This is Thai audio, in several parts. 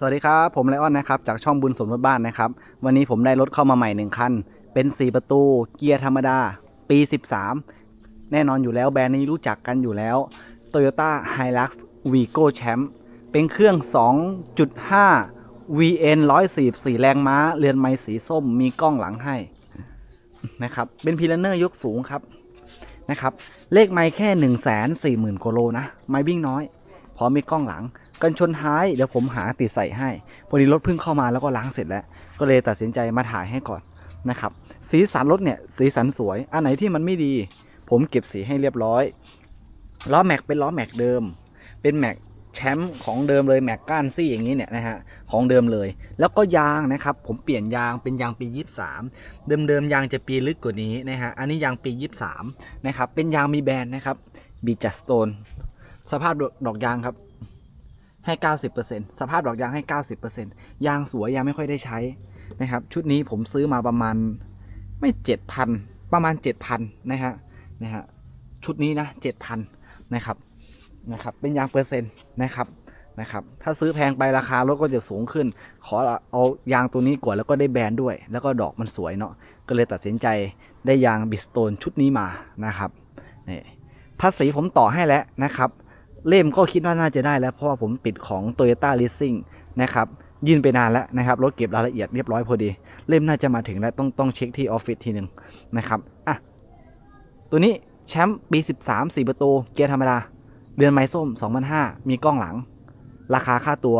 สวัสดีครับ ผมไลออนนะครับ จากช่องบุญสมรถบ้านนะครับ วันนี้ผมได้รถเข้ามาใหม่หนึ่งคัน เป็น 4 ประตู เกียร์ธรรมดา ปี 13 แน่นอนอยู่แล้วแบรนด์นี้รู้จักกันอยู่แล้ว Toyota Hilux Vigo Champ เป็นเครื่อง 2.5 VN 144 แรงม้า เรือนไม้สีส้ม มีกล้องหลังให้นะครับ เป็นพีลเนอร์ยกสูงครับนะครับ เลขไม้แค่ 1 4 0 0 0 0กว่าโลนะ ไม้วิ่งน้อย พร้อมมีกล้องหลัง กันชนท้ายเดี๋ยวผมหาติดใส่ให้ พอดีรถเพิ่งเข้ามาแล้วก็ล้างเสร็จแล้ว ก็เลยตัดสินใจมาถ่ายให้ก่อนนะครับ สีสันรถเนี่ยสีสันสวย อันไหนที่มันไม่ดี ผมเก็บสีให้เรียบร้อย ล้อแม็กเป็นล้อแม็กเดิม เป็นแม็กแชมป์ของเดิมเลยแม็กก้านซี่อย่างนี้เนี่ยนะฮะของเดิมเลย แล้วก็ยางนะครับ ผมเปลี่ยนยางเป็นยางปี 23 เดิมๆยางจะปีลึกกว่านี้นะฮะอันนี้ยางปี 23 นะครับเป็นยางมีแบรนด์นะครับบีจัสโตนสภาพดอกยางครับ ให้ 90%สภาพดอกยางให้ 90%ยางสวยยางไม่ค่อยได้ใช้นะครับ ชุดนี้ผมซื้อมาประมาณไม่7,000 ประมาณ 7,000นะฮะนะฮะชุดนี้นะ7,000นะครับนะครับ เป็นยางเปอร์เซ็นต์นะครับนะครับ ถ้าซื้อแพงไปราคารถก็จะสูงขึ้น ขอเอายางตัวนี้ก่อนแล้วก็ได้แบรนด์ด้วย แล้วก็ดอกมันสวยเนาะก็เลยตัดสินใจได้ยางบิสโตนชุดนี้มานะครับนี่ภาษีผมต่อให้แล้วนะครับ เล่มก็คิดว่าน่าจะได้แล้ว เพราะว่าผมติดของ Toyota Leasing นะครับยื่นไปนานแล้วนะครับรถเก็บรายละเอียดเรียบร้อยพอดี เล่มน่าจะมาถึงแล้วต้องต้องเช็คที่ออฟฟิศทีหนึ่งนะครับอะตัวนี้แชมป์ปี 13 4 ประตู เกียร์ธรรมดา เดือนไม้ส้ม 2005 มีกล้องหลัง ราคาค่าตัว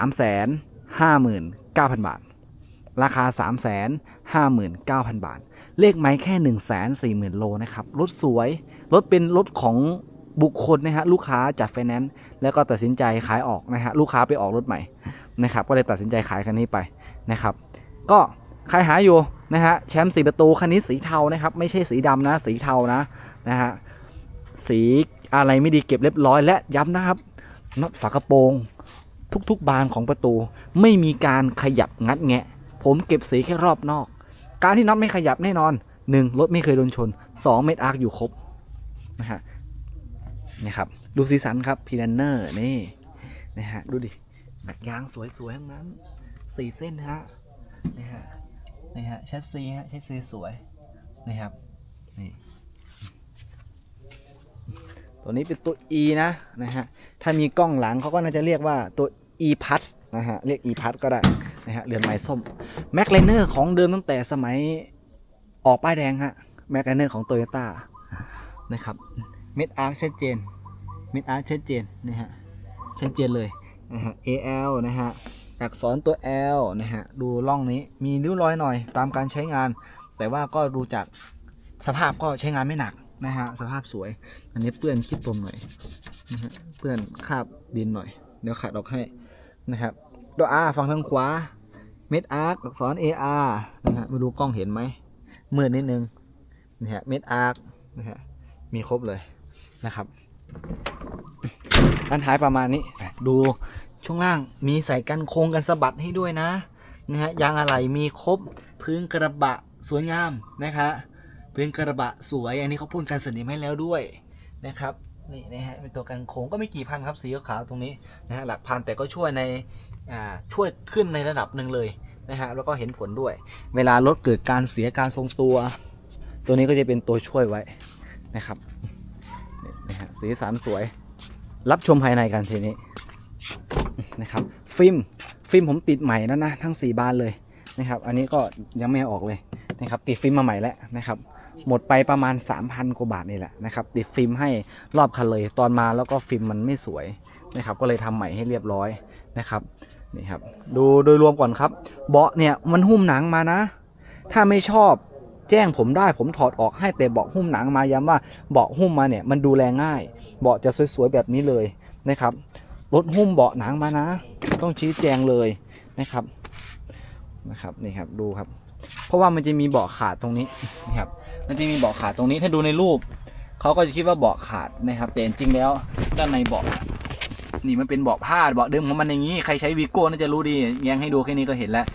359,000 บาท ราคา 359,000 บาท เลขไม้แค่ 140,000 โลนะครับ รถสวย รถเป็นรถของ บุคคลนะฮะลูกค้าจัดไฟแนนซ์แล้วก็ตัดสินใจขายออกนะฮะลูกค้าไปออกรถใหม่นะครับก็เลยตัดสินใจขายคันนี้ไปนะครับ ก็ใครหาอยู่นะฮะแชมป์สีประตูคันนี้สีเทานะครับ ไม่ใช่สีดำนะ สีเทานะนะฮะสีอะไรไม่ดีเก็บเรียบร้อยและย้ำนะครับน็อตฝากระโปรง ทุกๆบานของประตู ไม่มีการขยับงัดแงะ ผมเก็บสีแค่รอบนอก การที่น็อตไม่ขยับแน่นอน 1. รถไม่เคยโดนชน 2. เม็ดอาร์คอยู่ครบนะฮะ นี่ครับดูสีสันครับพีแลนเนอร์นี่นะฮะดูดิแมกยางสวยๆทั้งนั้นสี่เส้นฮะนี่ฮะนี่ฮะแชสซีฮะแชสซีสวยนี่ครับนี่ตัวนี้เป็นตัว E นะนะฮะถ้ามีกล้องหลังเขาก็น่าจะเรียกว่าตัว E p a s นะฮะเรียก E p a s ก็ได้นะฮะเรือนไม้ส้มแม็กไลเนอร์ของเดิมตั้งแต่สมัยออกป้ายแดงฮะแม็กไลเนอร์ของโตโยต้านะครับ เม็ดอาร์คชัดเจน เม็ดอาร์คชัดเจนนะฮะ ชัดเจนเลยนะฮะ AL นะฮะ อักษรตัว L นะฮะ ดูร่องนี้มีริ้วรอยหน่อยตามการใช้งาน แต่ว่าก็ดูจากสภาพก็ใช้งานไม่หนักนะฮะ สภาพสวย อันนี้เปื้อนขี้ตมหน่อยนะฮะ เปื้อนคราบดินหน่อย เดี๋ยวขัดออกให้นะครับ ตัว R ฝั่งทางขวา เม็ดอาร์คอักษร AR นะฮะ ไม่รู้กล้องเห็นไหมมืดนิดนึงนะฮะ เม็ดอาร์คนะฮะ มีครบเลย นะครับด้านท้ายประมาณนี้ดูช่วงล่างมีใส่กันโครงกันสะบัดให้ด้วยนะนะฮะยางอะไหล่มีครบพื้นกระบะสวยงามนะคะพื้นกระบะสวยอันนี้เขาพ่นกันสนิมให้แล้วด้วยนะครับนี่นะฮะเป็นตัวกันโค้งก็ไม่กี่พันครับสีขาวตรงนี้นะฮะหลักพันแต่ก็ช่วยในช่วยขึ้นในระดับหนึ่งเลยนะฮะแล้วก็เห็นผลด้วย เวลารถเกิดการเสียการทรงตัว ตัวนี้ก็จะเป็นตัวช่วยไว้นะครับ นะฮะสีสันสวย รับชมภายในกันทีนี้นะครับ ฟิล์มฟิล์มผมติดใหม่แล้วนะทั้ง 4 บานเลยนะครับ อันนี้ก็ยังไม่ออกเลยนะครับติดฟิล์มมาใหม่แล้วนะครับหมดไปประมาณ 3,000กว่าบาทนี่แหละนะครับติดฟิล์มให้รอบคันเลยตอนมาแล้วก็ฟิล์มมันไม่สวยนะครับก็เลยทำใหม่ให้เรียบร้อยนะครับนี่ครับดูโดยรวมก่อนครับ เบาะเนี่ยมันหุ้มหนังมานะ ถ้าไม่ชอบ แจ้งผมได้ผมถอดออกให้แต่เบาะหุ้มหนังมาย้ำว่าเบาะหุ้มมาเนี่ยมันดูแลง่าย เบาะจะสวยๆแบบนี้เลยนะครับรถหุ้มเบาะหนังมานะ ต้องชี้แจงเลยนะครับนะครับนี่ครับดูครับ เพราะว่ามันจะมีเบาะขาดตรงนี้นะครับมันจะมีเบาะขาดตรงนี้ถ้าดูในรูปเขาก็จะคิดว่าเบาะขาดนะครับ แต่จริงแล้วด้านในเบาะนี่มันเป็นเบาะผ้าเบาะเดิมของมันอย่างนี้ใครใช้วีโก้น่าจะรู้ดีแยงให้ดูแค่นี้ก็เห็นแล้ว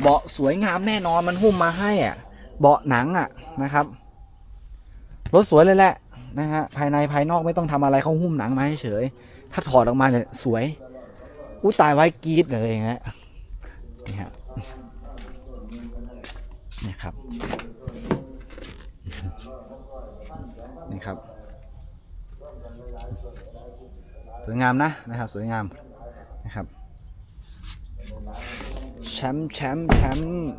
เบาะสวยงามแน่นอนมันหุ้มมาให้อะ เบาะหนังอะนะครับ รถสวยเลยแหละนะฮะภายในภายนอกไม่ต้องทำอะไรเขาหุ้มหนังมาให้เฉย ถ้าถอดออกมาเนี่ยสวยอู้ตายไว้กรีดเลยอย่างเงี้ยนี่ครับนี่ครับนี่ครับ สวยงามนะนะครับ สวยงามนะครับแชมป์แชมป์แชมป์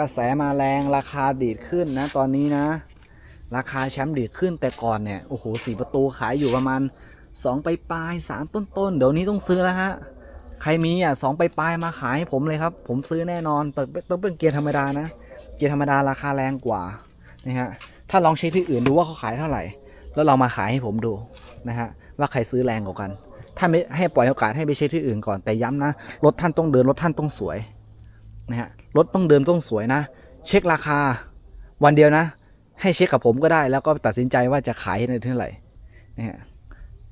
กระแสมาแรงราคาดีดขึ้นนะ ตอนนี้นะ ราคาแชมป์ดีดขึ้นแต่ก่อนเนี่ยโอ้โหสี่ประตูขายอยู่ประมาณสองไปปลายสามต้นต้นๆเดี๋ยวนี้ต้องซื้อแล้วฮะใครมีอะสองไปปลายมาขายให้ผมเลยครับ ผมซื้อแน่นอนแต่ต้องเป็นเกียร์ธรรมดานะ เกียร์ธรรมดาราคาแรงกว่านะฮะถ้าลองเช็คที่อื่นดูว่าเขาขายเท่าไหร่ แล้วเรามาขายให้ผมดูนะฮะว่าใครซื้อแรงกว่ากัน ถ้าไม่ให้ปล่อยโอกาสให้ไปเช็คที่อื่นก่อนแต่ย้ำนะรถท่านต้องเดินรถท่านต้องสวยนะฮะ รถต้องเดินต้องสวยนะ เช็คราคาวันเดียวนะ ให้เช็คกับผมก็ได้ แล้วก็ตัดสินใจว่าจะขายในเท่าไหร่นะฮะ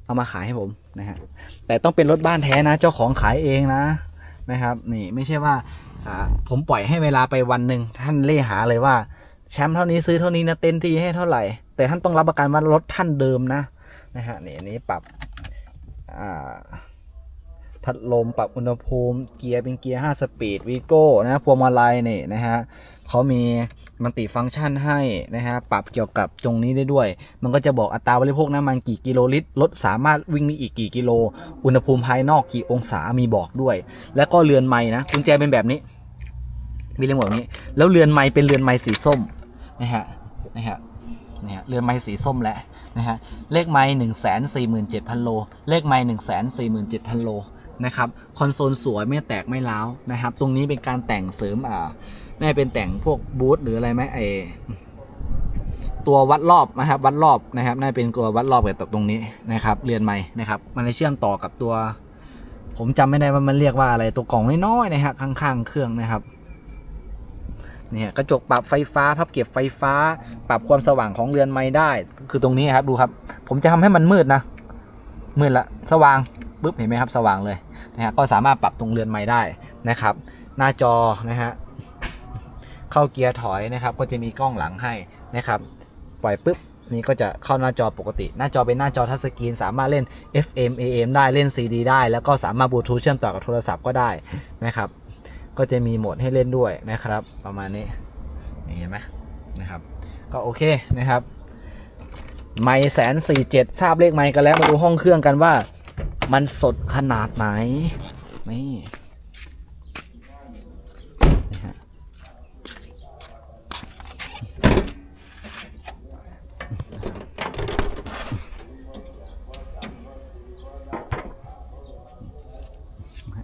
เอามาขายให้ผมนะฮะแต่ต้องเป็นรถบ้านแท้นะ เจ้าของขายเองนะนะครับ นี่ไม่ใช่ว่าผมปล่อยให้เวลาไปวันหนึ่งท่านเล่หาเลยว่าแชมป์เท่านี้ซื้อเท่านี้นะเต็นที่ให้เท่าไหร่ แต่ท่านต้องรับประกันว่ารถท่านเดิมนะนะฮะนี่อันนี้ปรับอ่า พัดลมปรับอุณหภูมิ เกียร์เป็นเกียร์ 5 สปีดวีโก้นะพวงมาลัยนี่นะฮะเขามีมันติฟังก์ชันให้นะฮะปรับเกี่ยวกับตรงนี้ได้ด้วย มันก็จะบอกอัตราบริโภคน้ำมันกี่กิโลลิตรรถสามารถวิ่งได้อีกกี่กิโล อุณหภูมิภายนอกกี่องศามีบอกด้วย แล้วก็เรือนไม้นะกุญแจเป็นแบบนี้มีเรื่องแบบนี้ แล้วเรือนไม้เป็นเรือนไม้สีส้มนะฮะนะฮะนะฮะเรือนไม้สีส้มแหละนะฮะเลขไม้หนึ่งแสนสี่หมื่นเจ็ดพันโล เลขไม้หนึ่งแสนสี่หมื่นเจ็ดพันโล นะครับคอนโซลสวยไม่แตกไม่ร้าวนะครับ ตรงนี้เป็นการแต่งเสริมอ่าน่เป็นแต่งพวกบูทหรืออะไรไหมไอตัววัดรอบนะครับ วัดรอบนะครับน่าเป็นตัววัดรอบกับตรงนี้นะครับ เรือนไม้นะครับ มันเชื่อมต่อกับตัว ผมจำไม่ได้ว่ามันเรียกว่าอะไรตัวกล่องน้อยๆนะฮะข้างๆ เครื่องนะครับเนี่ยกระจกปรับไฟฟ้าพับเก็บไฟฟ้า ปรับความสว่างของเรือนไม้ได้ คือตรงนี้ครับดูครับ ผมจะทำให้มันมืดนะ มืดละ สว่างปุ๊บเห็นไหมครับ สว่างเลย นะฮะก็สามารถปรับตรงเรือนไม้ได้นะครับ หน้าจอนะฮะเข้าเกียร์ถอยนะครับ ก็จะมีกล้องหลังให้นะครับ ปล่อยปุ๊บนี่ก็จะเข้าหน้าจอปกติ หน้าจอเป็นหน้าจอทัชสกรีนสามารถเล่น FM AM ได้เล่น CD ได้ แล้วก็สามารถบลูทูธเชื่อมต่อกับโทรศัพท์ก็ได้นะครับ ก็จะมีโหมดให้เล่นด้วยนะครับ ประมาณนี้เห็นไหมนะครับ ก็โอเคนะครับ ไม่แสนสี่เจ็ดทราบเลขไม่กันแล้วมาดูห้องเครื่องกันว่า มันสดขนาดไหน นี่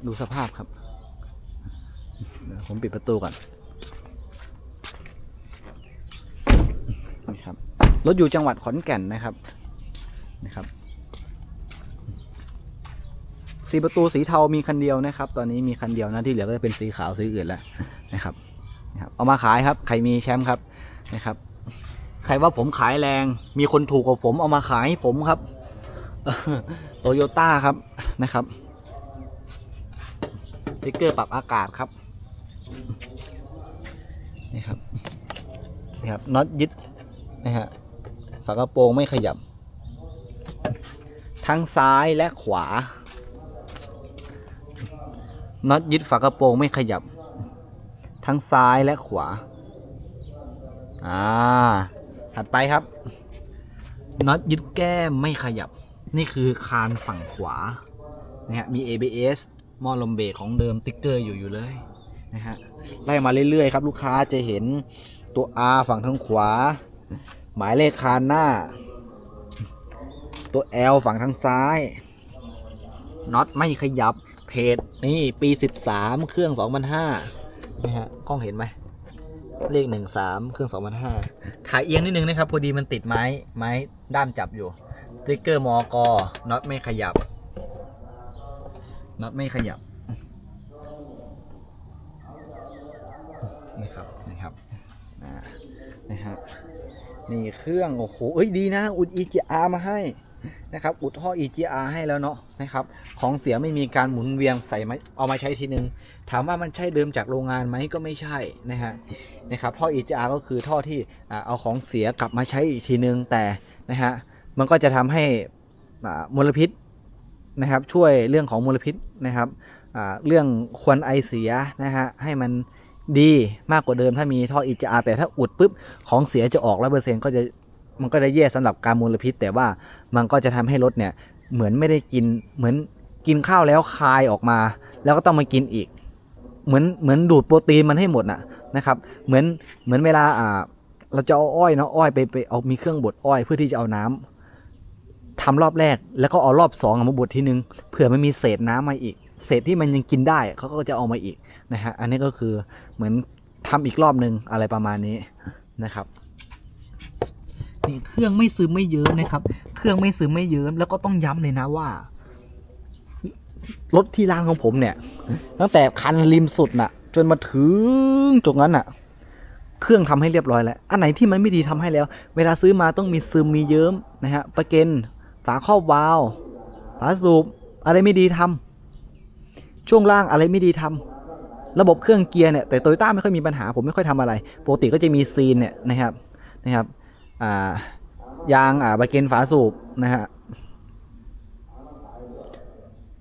ดูสภาพครับเดี๋ยวผมปิดประตูก่อน นี่ครับ รถอยู่จังหวัดขอนแก่นนะครับ นะครับ สีประตูสีเทามีคันเดียวนะครับ ตอนนี้มีคันเดียวนะที่เหลือก็จะเป็นสีขาวสีอื่นแล้วนะครับนะครับ เอามาขายครับใครมีแชมป์ครับนะครับ ใครว่าผมขายแรง มีคนถูกกว่าผมเอามาขายให้ผมครับโตโยต้าครับนะครับสติ๊กเกอร์ปรับอากาศครับนี่ครับนี่ครับน็อตยึดนะฮะฝากระโปรงไม่ขยับ ทั้งซ้ายและขวา น็อตยึดฝากระโปรงไม่ขยับ ทั้งซ้ายและขวา อ่า ถัดไปครับ น็อตยึดแก้มไม่ขยับ นี่คือคานฝั่งขวา นะฮะ มี ABS หม้อลมเบรกของเดิมติ๊กเกอร์อยู่อยู่เลย นะฮะ ไล่มาเรื่อยๆครับ ลูกค้าจะเห็นตัว R ฝั่งทางขวา หมายเลขคานหน้า ตัว L ฝั่งทางซ้าย น็อตไม่ขยับ เพจนี่ปี13เครื่อง2005นี่ฮะกล้องเห็นไหมเลข13เครื่อง2005ถ่ายเอียงนิดนึงนะครับ พอดีมันติดไม้ไม้ด้ามจับอยู่สติ๊กเกอร์มอกน็อตไม่ขยับน็อตไม่ขยับนี่ครับนี่ครับนะฮะนี่เครื่อง โอ้โหเอ้ยดีนะ อุด EGR มาให้ นะครับอุดท่อ EGR ให้แล้วเนาะนะครับของเสียไม่มีการหมุนเวียงใส่มาเอามาใช้ทีนึง ถามว่ามันใช่เดิมจากโรงงานไหมก็ไม่ใช่นะฮะนะครับท่อ EGR ก็คือท่อที่เอาของเสียกลับมาใช้อีกทีนึงแต่นะฮะมันก็จะทำให้มลพิษนะครับช่วยเรื่องของมลพิษนะครับเรื่องควันไอเสียนะฮะให้มันดีมากกว่าเดิมถ้ามีท่อ EGR แต่ถ้าอุดปุ๊บของเสียจะออกร้อยเปอร์เซ็นต์ก็จะ มันก็จะแย่สำหรับการมลพิษ แต่ว่ามันก็จะทำให้รถเนี่ยเหมือนไม่ได้กินเหมือนกินข้าวแล้วคายออกมา แล้วก็ต้องมากินอีก เหมือนเหมือนดูดโปรตีนมันให้หมดน่ะนะครับ เหมือนเหมือนเวลาอ่าเราจะเอาอ้อยเนาะอ้อยไปไปเอามีเครื่องบดอ้อยเพื่อที่จะเอาน้ำทำรอบแรกแล้วก็เอารอบสองมาบดทีนึงเผื่อมันมีเศษน้ำมาอีก เศษที่มันยังกินได้เขาก็จะเอามาอีกนะฮะอันนี้ก็คือเหมือนทำอีกรอบหนึ่งอะไรประมาณนี้นะครับ นี่เครื่องไม่ซึมไม่เยิ้มนะครับ เครื่องไม่ซึมไม่เยิ้มแล้วก็ต้องย้ำเลยนะว่ารถที่ร้านของผมเนี่ย ตั้งแต่คันริมสุดน่ะ จนมาถึงจุดนั้นน่ะ เครื่องทำให้เรียบร้อยแล้ว อันไหนที่มันไม่ดีทำให้แล้ว เวลาซื้อมาต้องมีซึมมีเยิ้มนะฮะประเก็นฝาครอบวาล์วฝาสูบอะไรไม่ดีทำช่วงล่างอะไรไม่ดีทำระบบเครื่องเกียร์เนี่ยแต่โตโยต้าไม่ค่อยมีปัญหาผมไม่ค่อยทำอะไรปกติก็จะมีซีนเนี่ยนะครับนะครับ อ่ายางอ่าประเกนฝาสูบนะฮะ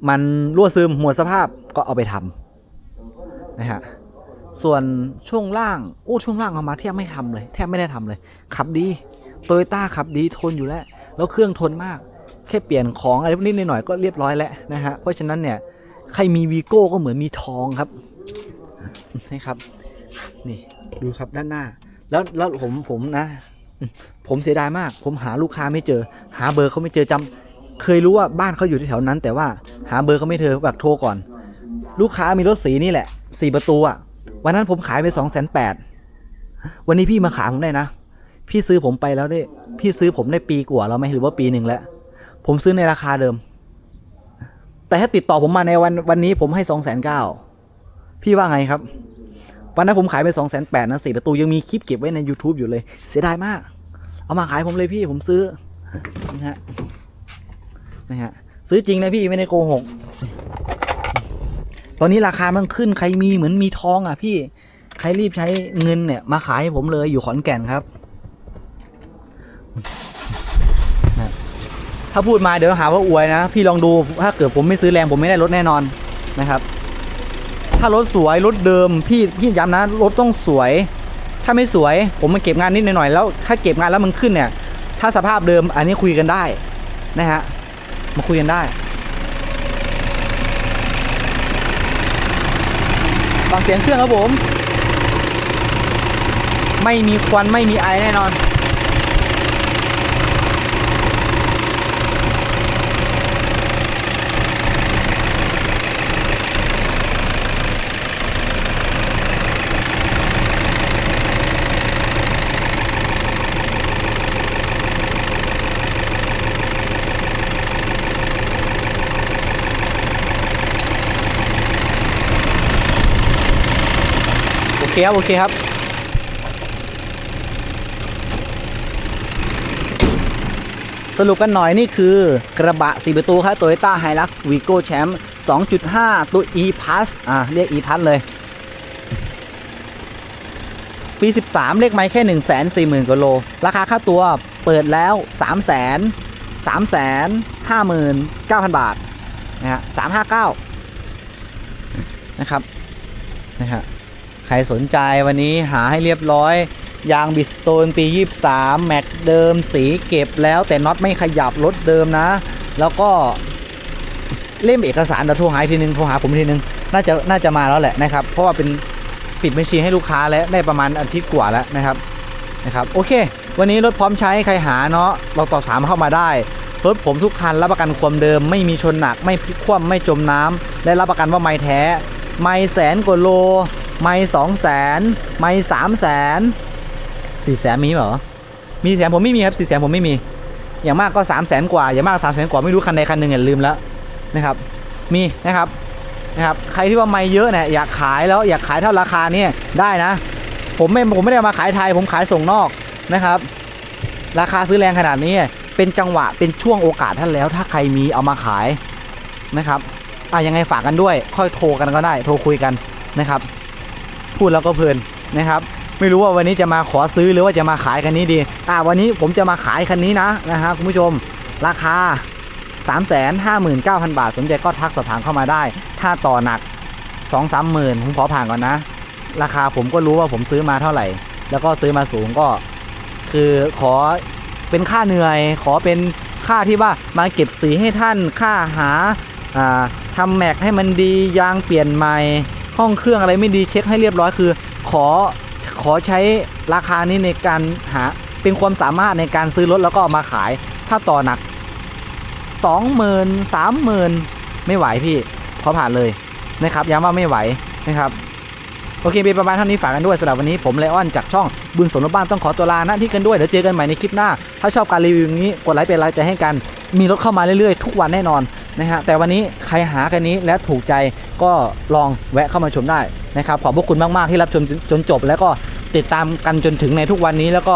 มันรั่วซึมหมดสภาพก็เอาไปทำนะฮะส่วนช่วงล่างโอ้ช่วงล่างเอามาแทบไม่ทำเลย แทบไม่ได้ทำเลย ขับดีโตโยต้าขับดีทนอยู่แล้ว แล้วเครื่องทนมาก แค่เปลี่ยนของอะไรพวกนี้หน่อยก็เรียบร้อยแล้วนะฮะเพราะฉะนั้นเนี่ยใครมีวีโก้ก็เหมือนมีทองครับนี่ครับ นี่ดูครับด้านหน้า แล้วแล้วผมผมนะ ผมเสียดายมาก ผมหาลูกค้าไม่เจอ หาเบอร์เขาไม่เจอจำเคยรู้ว่าบ้านเขาอยู่ที่แถวนั้น แต่ว่าหาเบอร์เขาไม่เจอแบบโทรก่อน ลูกค้ามีรถสีนี่แหละสี่ประตูอะวันนั้นผมขายไปสองแสนแปดวันนี้พี่มาขายผมได้นะ พี่ซื้อผมไปแล้วได้ พี่ซื้อผมได้ปีกว่าแล้วไหมหรือว่าปีหนึ่งแล้ว ผมซื้อในราคาเดิม แต่ถ้าติดต่อผมมาในวันวันนี้ผมให้สองแสนเก้าพี่ว่าไงครับ วันนั้นผมขายไปสองแสนแปดนะสี่ประตูยังมีคลิปเก็บไว้ใน YouTube อยู่เลย เสียดายมาก เอามาขายผมเลยพี่ผมซื้อนะฮะนะฮะซื้อจริงนะพี่ไม่ได้โกหก ตอนนี้ราคามันขึ้นใครมีเหมือนมีทองอะพี่ ใครรีบใช้เงินเนี่ย มาขายให้ผมเลยอยู่ขอนแก่นครับ ถ้าพูดมาเดี๋ยวหาว่าอวยนะ พี่ลองดูถ้าเกิดผมไม่ซื้อแรงผมไม่ได้รถแน่นอนนะครับ ถ้ารถสวยรถเดิมพี่พี่ย้ำนะรถต้องสวย ถ้าไม่สวยผมมาเก็บงานนิดหน่อยแล้ว ถ้าเก็บงานแล้วมันขึ้นเนี่ย ถ้าสภาพเดิมอันนี้คุยกันได้นะฮะมาคุยกันได้ฟังเสียงเครื่องครับผม ไม่มีควันไม่มีไอแน่นอน เคครับ โอเคครับ สรุปกันหน่อยนี่คือกระบะ 4 ประตูครับ Toyota Hilux Vigo Champ 2.5 ตัว E Plus อ่า เรียก E Plus เลย ปี 13 เลขไม้แค่ 1 4 0 0 0 0กว่าโล ราคาค่าตัวเปิดแล้ว 3 0 0 0 0 3 5 9 0 0 0 บาท นะฮะ359 นะครับ นะฮะ ใครสนใจวันนี้หาให้เรียบร้อย ยางบิสโตนปี 23 แม็กเดิมสีเก็บแล้วแต่น็อตไม่ขยับรถเดิมนะ แล้วก็เล่มเอกสารเดี๋ยวโทรหาทีนึงโทรหาผมอีกทีนึงน่าจะน่าจะมาแล้วแหละนะครับ เพราะว่าเป็นปิดบัญชีให้ลูกค้าแล้วได้ประมาณอาทิตย์กว่าแล้วนะครับนะครับ โอเค วันนี้รถพร้อมใช้ใครหาเนาะเราตอบถามเข้ามาได้ รถผมทุกคันรับประกันความเดิม ไม่มีชนหนักไม่พลิกคว่ำไม่จมน้ำและรับประกันว่าไม่แท้ ไม่แสนกว่าโล ไม่สองแสนไม่สามแสนสี่แสนมีเหรอ มีแสนผมไม่มีครับสี่แสนผมไม่มี อย่างมากก็สามแสนกว่า อย่างมากสามแสนกว่าไม่รู้คันใดคันหนึ่งอะลืมแล้วนะครับ มีนะครับนะครับ ใครที่ว่าไม่เยอะเนี่ยอยากขายแล้วอยากขายเท่าราคาเนี่ยได้นะ ผมไม่ผมไม่ได้มาขายไทย ผมขายส่งนอกนะครับ ราคาซื้อแรงขนาดนี้เป็นจังหวะเป็นช่วงโอกาสท่านแล้ว ถ้าใครมีเอามาขายนะครับอะยังไงฝากกันด้วย ค่อยโทรกันก็ได้ โทรคุยกันนะครับ พูดแล้วก็เพลินนะครับ ไม่รู้ว่าวันนี้จะมาขอซื้อหรือว่าจะมาขายคันนี้ดีอ่าวันนี้ผมจะมาขายคันนี้นะนะฮะคุณผู้ชมราคา 359,000 บาท สนใจก็ทักสอบถามเข้ามาได้ ถ้าต่อหนัก 2 3หมื่นผมขอผ่านก่อนนะ ราคาผมก็รู้ว่าผมซื้อมาเท่าไหร่ แล้วก็ซื้อมาสูงก็ คือขอเป็นค่าเหนื่อย ขอเป็นค่าที่ว่ามาเก็บสีให้ท่านค่าหาทำแม็กให้มันดียางเปลี่ยนใหม่ ห้องเครื่องอะไรไม่ดีเช็คให้เรียบร้อยคือ ขอขอใช้ราคานี้ในการหาเป็นความสามารถในการซื้อรถแล้วก็ามาขาย ถ้าต่อหนัก20,000 30,000ไม่ไหวพี่ขอผ่านเลยนะครับย้ำว่าไม่ไหวนะครับโอเคเป็นประมาณเท่านี้ฝากกันด้วยสำหรับวันนี้ผมไลออนจากช่องบุญสนรถบ้านต้องขอตัวลาหน้าที่กันด้วยเดี๋ยวเจอกันใหม่ในคลิปหน้า ถ้าชอบการรีวิวอย่างนี้กดไลค์เป็นกำลังใจให้กัน มีรถเข้ามาเรื่อยๆ ทุกวันแน่นอน นะฮะแต่วันนี้ใครหากันนี้และถูกใจก็ลองแวะเข้ามาชมได้นะครับขอบพระคุณมากๆที่รับชมจนจบ แล้วก็ติดตามกันจนถึงในทุกวันนี้แล้วก็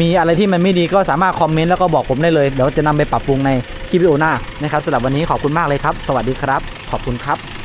มีอะไรที่มันไม่ดีก็สามารถคอมเมนต์แล้วก็บอกผมได้เลยเดี๋ยวจะนำไปปรับปรุงในคลิปวิดีโอหน้านะครับสำหรับวันนี้ขอบคุณมากเลยครับ สวัสดีครับ ขอบคุณครับ